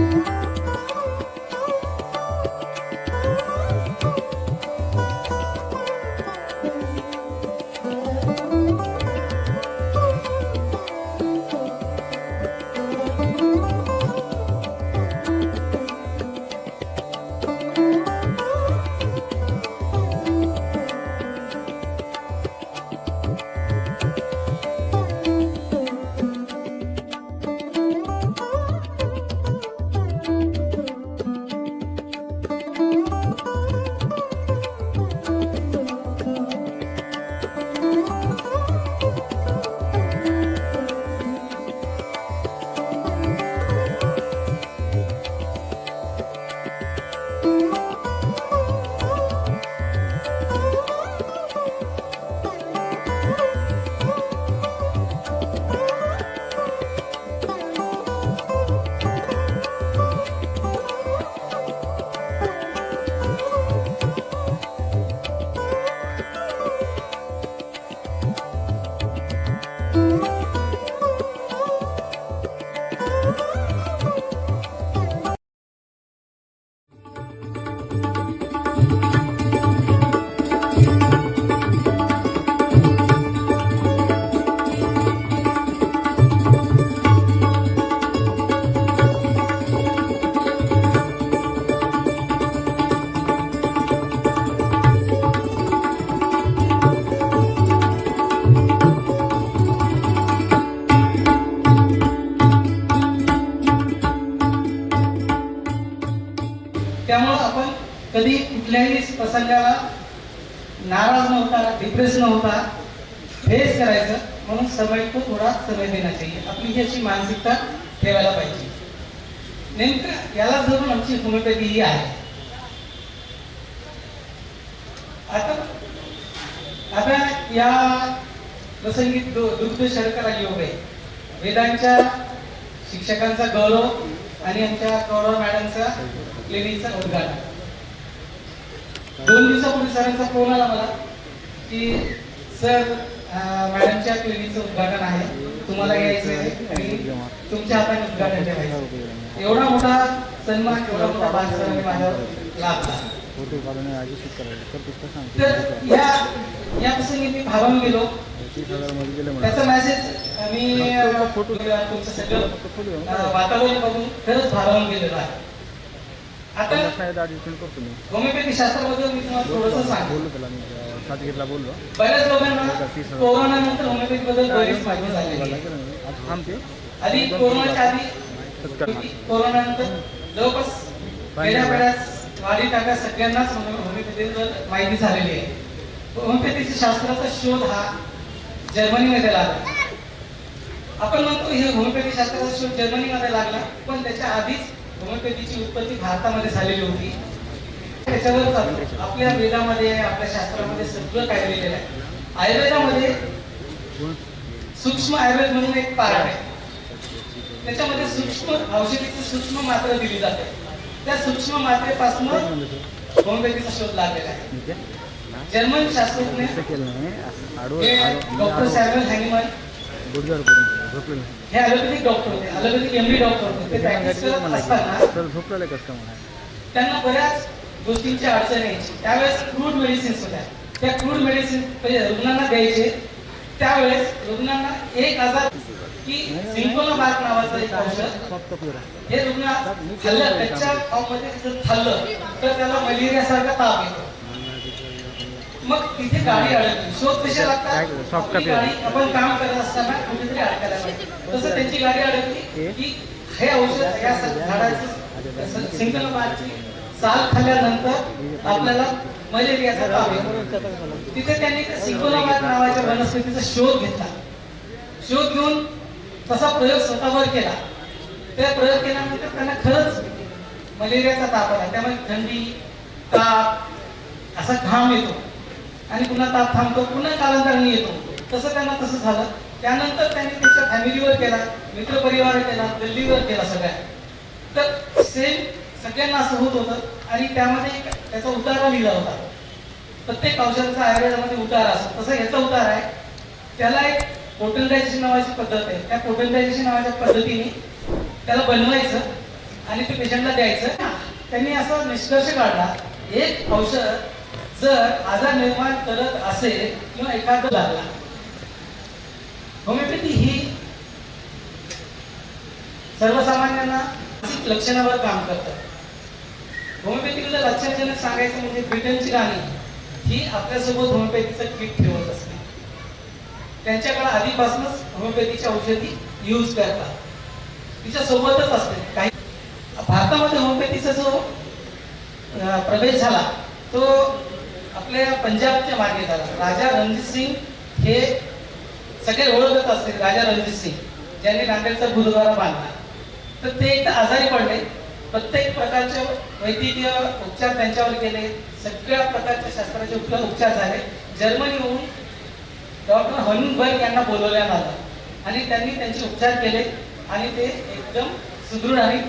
त्यामुळं नव्हता डिप्रेस नव्हता. फेस करायचं. म्हणून समय को थोडा समय देना चाहिए आपली ही अशी मानसिकता ठेवायला पाहिजे. नेमकं याला धरून आमची होमिओपॅथी ही आहे. आता आता या प्रसंगी दुग्ध शर्करा योग आहे. वेदांच्या शिक्षकांचा गौरव आणि आमच्या गौरव मॅडमचा क्लिनिकचा उद्घाटन. दोन दिवसापूर्वी सरांचा फोन आला मला. की सर मॅडमच्या क्लिनिकचं उद्घाटन आहे. तुम्हाला यायचं आहे आणि तुमच्या हाताने उद्घाटन ठेवायचं एवढा मोठा सन्मान एवढा मोठा मान सरांनी माझ्यावर लाभला. तर या या प्रसंगी मी गेलो. त्याचा मेसेज मी तुमचं सगळं वातावरण बघून खरंच भारावून गेलेलो आहे. आता होमिओपॅथी शास्त्राबद्दल मी तुम्हाला थोडंसं सांगतो. सातगीरला बोललो. बऱ्याच लोकांना कोरोना नंतर होमिओपॅथी बद्दल बरीच माहिती झालेली आहे आता थांबते सगळ्यांनाच माहिती झालेली आहे. होमिओपॅथीच्या शास्त्राचा शोध हा जर्मनीमध्ये लागला. आपण म्हणतो हे होमिओपॅथी शास्त्राचा शोध जर्मनीमध्ये लागला पण त्याच्या आधीच होमिओपॅथीची उत्पत्ती भारतामध्ये झालेली होती. त्याच्यावर. आपल्या वेदामध्ये आपल्या शास्त्रामध्ये सगळं काय लिहिलेलं आहे. आयुर्वेदामध्ये सूक्ष्म आयुर्वेद म्हणून एक पार्ट आहे. त्याच्यामध्ये सूक्ष्म औषधीची सूक्ष्म मात्रा दिली जाते. त्या सूक्ष्म मात्रेपासून होमिओपॅथीचा शोध लागलेला आहे. जर्मन शास्त्रज्ञ डॉक्टर सॅम्युअल हॅनिमन. हे ॲलोपॅथिक डॉक्टर होते ॲलोपॅथिक एमडी डॉक्टर होते. ते प्रॅक्टिस करत असताना त्यांना बऱ्याच गोष्टींची अडचण यायची त्यावेळेस क्रूड मेडिसिन्स होत्या. त्या क्रूड मेडिसिन रुग्णांना द्यायचे. त्यावेळेस रुग्णांना एक आजार की सिंकोना बाग नावाचं एक औषध. हे रुग्ण खाल्लं फॉर्ममध्ये जर खाल्लं तर त्याला मलेरियासारखा ताप येतो. मग तिथे गाडी अडकली. शोध काय- लागतात? आपण काम करत असताना कुठेतरी अडकायला पाहिजे. तसं त्यांची गाडी अडकली की हे औषध या झाडाचं सिंगलबारची साल खाल्ल्यानंतर आपल्याला मलेरियाचा ताप येतो. तिथे त्यांनी त्या सिंगोलाबाद नावाच्या वनस्पतीचा शोध घेतला. शोध घेऊन तसा प्रयोग स्वतःवर केला. त्या प्रयोग केल्यानंतर त्यांना खरंच मलेरियाचा ताप आला. त्यामुळे थंडी ताप असा घाम येतो. आणि पुन्हा ताप थांबतो पुन्हा कालांतराने येतो. तसं त्यांना तसं झालं. त्यानंतर त्यांनी त्यांच्या फॅमिलीवर केला मित्रपरिवार केला गल्लीवर केला सगळ्या. तर सेम सगळ्यांना असं होत होतं आणि त्यामध्ये एक त्याचा उतारा लिहिला होता. प्रत्येक औषधाचा आयुर्वेदामध्ये उतारा असतो. तसं याचा उतार आहे. त्याला एक पोटलायझेशन नावाची पद्धत आहे. त्या पोटलायझेशन नावाच्या पद्धतीने त्याला बनवायचं आणि ते पेशंटला द्यायचं. त्यांनी असा निष्कर्ष काढला एक औषध जर आजार निर्माण करत असेल किंवा एखादं लागला. होमिओपॅथी ही सर्वसामान्यांना लक्षणावर काम करतात होमिओपॅथीकडे लक्षात सांगायचं म्हणजे ब्रिटनची राणी ही आपल्यासोबत होमिओपॅथीचं किट ठेवत असते. त्यांच्याकडे आधीपासूनच होमिओपॅथीची औषधी यूज करतात. तिच्या सोबतच असते. काही भारतामध्ये होमिओपॅथीचा जो प्रवेश झाला तो आपल्या पंजाबच्या मागे झाला. राजा रणजित सिंग हे सगळे ओळखत असतील राजा रणजित सिंग ज्यांनी नांदेडचा गुरुद्वारा बांधला. तर ते एकदा आजारी पडले. प्रत्येक प्रकारचे वैद्यकीय उपचार त्यांच्यावर केले. सगळ्या प्रकारच्या शास्त्राचे उपचार उपचार झाले. जर्मनीहून डॉक्टर हनुनबर्ग यांना बोलवण्यात आलं. आणि त्यांनी त्यांचे उपचार केले आणि ते एकदम सुदृढ आणि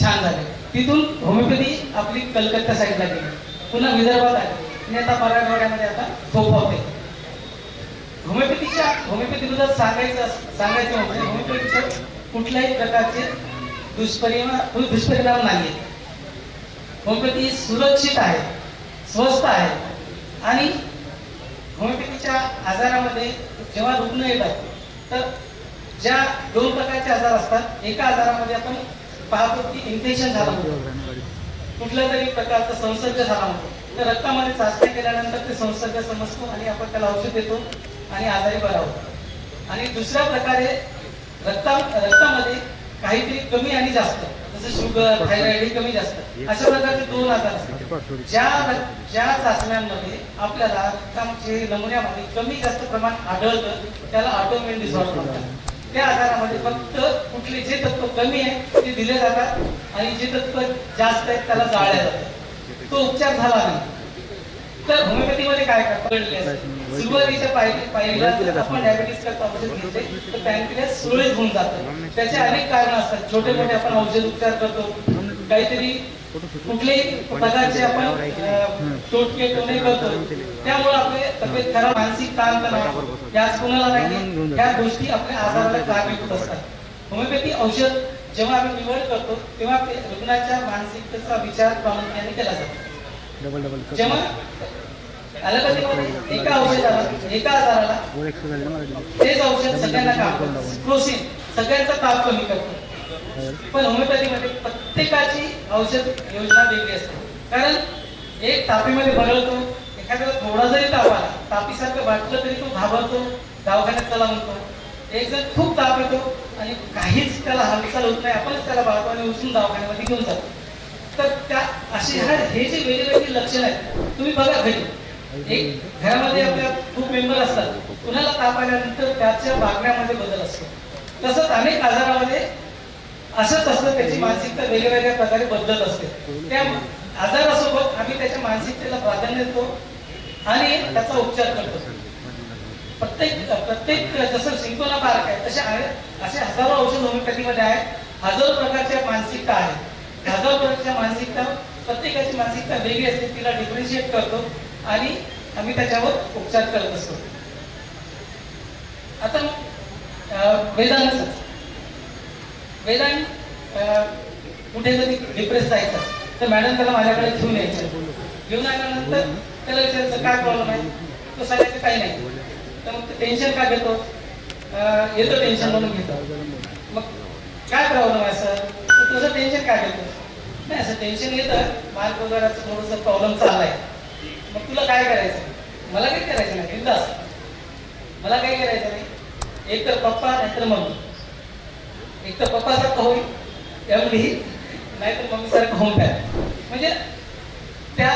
छान झाले. तिथून होमिओपॅथी आपली कलकत्ता साईडला गेली. पुन्हा विदर्भात आली. आणि आता मराठवाड्यामध्ये आता फोफवते होमिओपॅथीच्या होमिओपॅथीबद्दल सांगायचं सांगायचं म्हणजे होमिओपॅथीच्या कुठल्याही प्रकारचे दुष्परिणाम दुष्परिणाम नाही होमिओपॅथी सुरक्षित आहे स्वस्त आहे. आणि होमिओपॅथीच्या आजारामध्ये जेव्हा रुग्ण येतात तर ज्या दोन प्रकारचे आजार असतात एका आजारामध्ये आपण पाहतो की इन्फेक्शन झालं होतं कुठल्या तरी प्रकारचा संसर्ग झाला होतो तर रक्तामध्ये चाचण्या केल्यानंतर ते संसर्ग समजतो आणि आपण त्याला औषध देतो आणि आजारी बरा होतो आणि दुसऱ्या प्रकारे रक्ता रक्तामध्ये काहीतरी कमी आणि जास्त. जसं शुगर थायरॉइड हे कमी जास्त. अशा प्रकारचे दोन आजार असतात. ज्या ज्या चाचण्यांमध्ये आपल्याला रक्ताचे नमुन्यामध्ये कमी जास्त प्रमाण आढळतं त्याला ऑटोमेन डिसऑर्डर म्हणतात. त्या आजारामध्ये फक्त कुठले जे तत्व कमी आहे ते दिले जातात आणि जे तत्व जास्त आहेत त्याला जाळल्या जातात. तो उपचार झाला नाही. तर होमिओपॅथीमध्ये काय करतात? सुरुवातीच्या पायरीला जर आपण डायबिटीस औषध घेतले तर पॅनक्रियास सुरळीत होऊन जातं. त्याचे अनेक कारण असतात. छोटे मोठे आपण औषध उपचार करतो. काहीतरी कुठलेही प्रकारचे आपण टोटके टोने करतो. त्यामुळे आपले तब्येत खराब मानसिक ताण तणाव याच कोणाला नाही ह्या गोष्टी आपल्या आजाराला कारणीभूत असतात. होमिओपॅथी औषध जेव्हा आम्ही निवड करतो तेव्हा रुग्णाच्या मानसिकतेचा विचार प्रामुख्याने केला जातो. जेव्हा ॲलोपॅथीमध्ये एका औषधाला एका आजाराला तेच औषध सगळ्यांना काम क्रोसिन सगळ्यांचा ताप कमी करतो. पण होमिओपॅथीमध्ये प्रत्येकाची औषध योजना वेगळी असते. कारण एक तापीमध्ये बदलतो एखाद्याला थोडा जरी ताप आला तापीसारखं वाटलं तरी तो घाबरतो दवाखान्यात चला म्हणतो. एक जण खूप ताप येतो आणि काहीच त्याला हालचाल होत नाही. आपणच त्याला बाळकाने उचलून दवाखान्यामध्ये घेऊन जातो. तर त्या अशी ह्या हे जे वेगवेगळी लक्षणं आहेत तुम्ही बघा घरी. एक घरामध्ये आपल्या खूप मेंबर असतात. कुणाला ताप आल्यानंतर त्याच्या वागण्यामध्ये बदल असतो. तसंच अनेक आजारामध्ये असंच असतं त्याची मानसिकता वेगवेगळ्या प्रकारे बदलत असते. त्या आजारासोबत आम्ही त्याच्या मानसिकतेला प्राधान्य देतो आणि त्याचा उपचार करतो. प्रत्येक प्रत्येक जसं सिंकोला पार्क आहे तसे असे हजारो औषध होमिओपॅथीमध्ये आहेत हजारो प्रकारच्या मानसिकता आहेत हजारो प्रकारच्या मानसिकता प्रत्येकाची मानसिकता वेगळी असते तिला डिफरन्शिएट करतो. आणि आम्ही त्याच्यावर उपचार करत असतो. आता वेदांत. वेदांत कुठे जरी डिप्रेस जायचं तर मॅडम त्याला माझ्याकडे घेऊन यायचं. घेऊन आल्यानंतर त्याला विचारायचं काय प्रॉब्लेम आहे? तो सांगायचं काही नाही. तर मग टेन्शन का घेतो? येतो टेन्शन म्हणून घेतो. मग काय प्रॉब्लेम आहे सर तर तुझं टेन्शन काय घेतो नाही असं टेन्शन येतं मार्क वगैरे थोडंसं प्रॉब्लेम चाललाय मग तुला काय करायचं? मला काही करायचं नाही. बिंदास मला काही करायचं नाही. एक तर पप्पा नाहीतर मम्मी. एक तर पप्पासारखं होईल. एवढी नाहीतर मम्मीसारखं होऊन काय म्हणजे त्या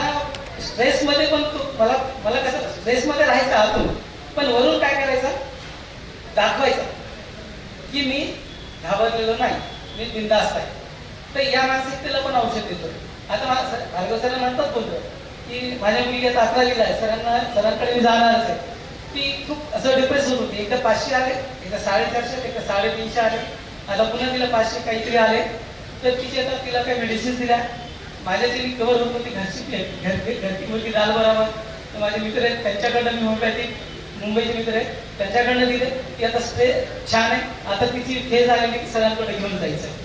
स्ट्रेसमध्ये पण तू मला मला कसं स्ट्रेसमध्ये राहायचं आतून. पण वरून काय करायचं? दाखवायचं की मी घाबरलेलो नाही. मी बिंदास्त आहे. तर या मानसिकतेला पण औषध देतो. आता मला सर भार्गव सर म्हणतात बोलतो की माझ्या मुलगी आता लिहिला आहे. सरांना सरांकडे मी जाणारच आहे. ती खूप असं डिप्रेस होत होती. एकदा पाचशे आले एकदा साडेचारशे एकदा साडेतीनशे आले. आता पुन्हा तिला पाचशे काहीतरी आले. तर तिचे आता तिला काही मेडिसिन दिल्या. माझ्या जी कवर होत होती. घरची घर घरची मुलगी दाल बराबर. तर माझे मित्र आहेत. त्यांच्याकडनं मी होमिओपॅथिक मुंबईचे मित्र आहेत. त्यांच्याकडनं दिले. ती आता स्टे छान आहे. आता तिची फेज आलेली की सरांकडे घेऊन जायचं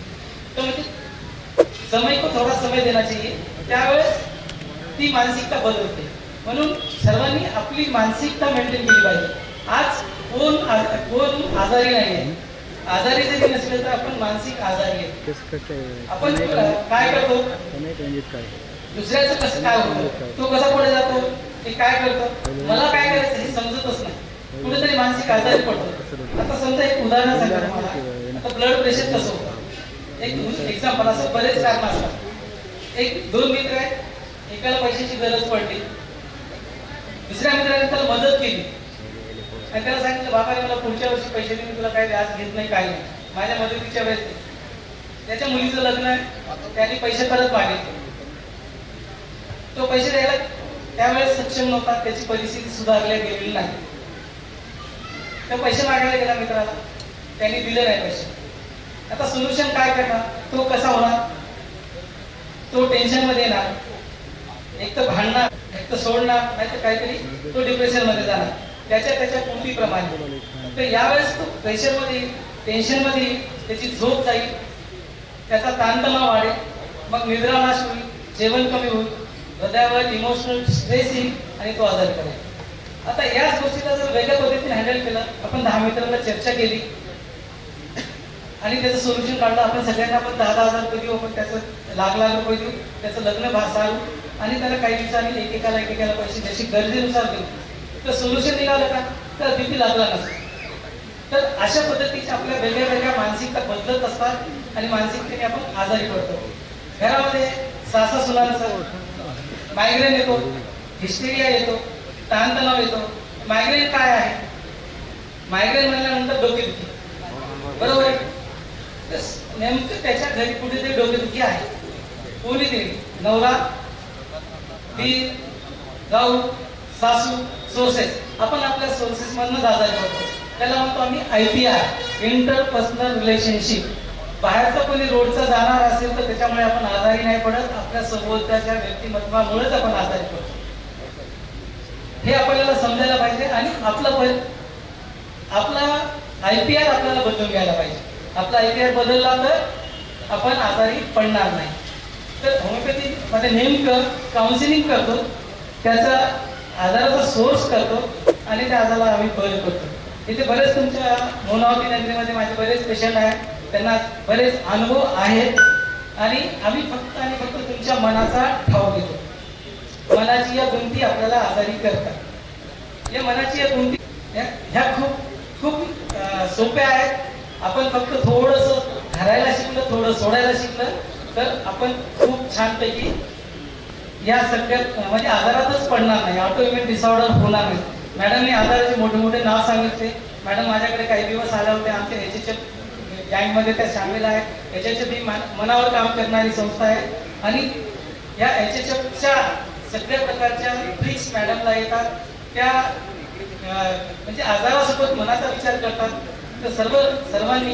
तर म्हणजे समय को थोडा समय देना चाहिए. त्यावेळेस ती मानसिकता बदलते. म्हणून सर्वांनी आपली मानसिकता मेंटेन केली पाहिजे. आज कोण कोण आजारी नाही आहे आजारी जरी नसले तर आपण मानसिक आजारी आहे. आपण काय करतो? दुसऱ्याचं कसं काय होतं? तो कसा पुढे जातो? ते काय करतो? मला काय करायचं हे समजतच नाही. कुठेतरी मानसिक आजारी पडतो. आता समजा एक उदाहरण तुम्हाला. आता ब्लड प्रेशर कसं होतं? एक एक्झाम्पल असं बरेच कारण असतात. एक दोन मित्र आहेत. एकाला पैशाची गरज पडली. दुसऱ्या मित्राने त्याला मदत केली. आणि त्याला सांगितलं बाबा मला पुढच्या वर्षी पैसे देऊन तुला काय व्याज घेत नाही काय नाही. माझ्या मदतीच्या वेळेस त्याच्या मुलीचं लग्न आहे. त्याने पैसे परत मागितले. तो पैसे द्यायला त्यावेळेस सक्षम नव्हता. त्याची परिस्थिती सुधारल्या गेलेली नाही. तो पैसे मागायला गेला मित्राला. त्यांनी दिले नाही पैसे. आता सोल्युशन काय करणार? तो कसा होणार? तो टेन्शनमध्ये येणार. एक तर भांडणार एक तर सोडणार नाही तर काहीतरी तो डिप्रेशनमध्ये जाणार. त्याच्या त्याच्या कृतीप्रमाणे तर यावेळेस तो प्रेशरमध्ये टेन्शनमध्ये त्याची झोप जाईल. त्याचा ताणतणाव वाढेल. मग निद्रानाश होईल जेवण कमी होईल. हृदयावर इमोशनल स्ट्रेस येईल आणि तो आजार करेल. आता याच गोष्टीला जर वेगळ्या पद्धतीने हँडल केलं आपण दहा मित्रांना चर्चा केली. आणि त्याचं सोल्युशन काढलं आपण सगळ्यांना आपण दहा दहा हजार रुपये देऊ आपण त्याचं लाख लाख रुपये देऊ त्याचं लग्न भासारू आणि त्याला काही दिवसांनी एकेकाला एकेकाला पैसे जशी गरजेनुसार देऊ. तर सोल्युशन निघालं का? तर भीती लागला नसतो. तर अशा पद्धतीच्या आपल्या वेगळ्या वेगळ्या मानसिकता बदलत असतात आणि मानसिकतेने आपण आजारी पडतो. घरामध्ये सासा सुनांचा मायग्रेन येतो हिस्टेरिया येतो ताणतणाव येतो. मायग्रेन काय आहे? मायग्रेन म्हणल्यानंतर डोकेदुखी बरोबर आहे? तर नेमकं त्याच्या घरी कुठेतरी डोकेदुखी आहे. कोणीतरी. नवरा दीर जाऊ सासू सोर्सेस आपण आपल्या सोर्सेस मधनं आजारी करतो. त्याला म्हणतो आम्ही I P R interpersonal relationship बाहेरचा कोणी रोडचा जाणार असेल तर त्याच्यामुळे आपण आजारी नाही पडत. आपल्या सभोवताच्या व्यक्तिमत्वामुळेच आपण आजारी पडतो. हे आपल्याला समजायला पाहिजे आणि आपलं आपला आय पी आर आपल्याला बदलून घ्यायला पाहिजे. आपला आय पी आर बदलला तर आपण आजारी पडणार नाही. तर होमिओपॅथी मध्ये नेमकं काउन्सिलिंग करतो त्याचा आजाराचा सोर्स करतो आणि त्या आजाराला आम्ही बरे करतो इथे बरेच तुमच्या मोनावती नगरीमध्ये माझे बरेच पेशंट आहेत. त्यांना बरेच अनुभव आहेत. आणि आम्ही फक्त आणि फक्त तुमच्या मनाचा ठाव घेतो. मनाची या गुंती आपल्याला आजारी करतात. या मनाची या गुंती ह्या खूप खूप सोप्या आहेत. आपण फक्त थोडंसं धरायला शिकलं थोडं सोडायला शिकलं तर आपण खूप छानपैकी या सगळ्यात म्हणजे आजारातच पडणार नाही ऑटो ऑटोइम्युन डिसऑर्डर होणार नाही. मॅडमने आजाराचे मोठे मोठे नाव सांगितले. मॅडम माझ्याकडे काही दिवस आल्या होत्या आमच्या एच एच गँगमध्ये त्या सामील आहेत. एच एच एफ ही मनावर काम करणारी संस्था आहे. आणि या एच एच एफच्या सगळ्या प्रकारच्या ट्रिक्स मॅडमला येतात. त्या म्हणजे आजारासोबत मनाचा विचार करतात. तर सर्व सर्वांनी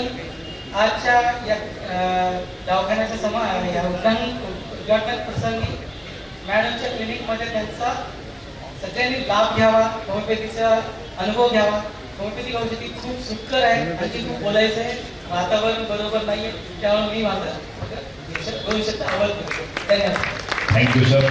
आजच्या या दवाखान्याच्या समा या उद्घाटन उद्घाटन प्रसंगी मॅडमच्या क्लिनिकमध्ये त्यांचा सगळ्यांनी लाभ घ्यावा होमिओपॅथीचा अनुभव घ्यावा. होमिओपॅथिक औषधी खूप सुटकर आहे आणखी खूप बोलायचं आहे. वातावरण बरोबर नाहीये त्यामुळे मी माझं भविष्यात शकतो आवड करतो. धन्यवाद. Thank you sir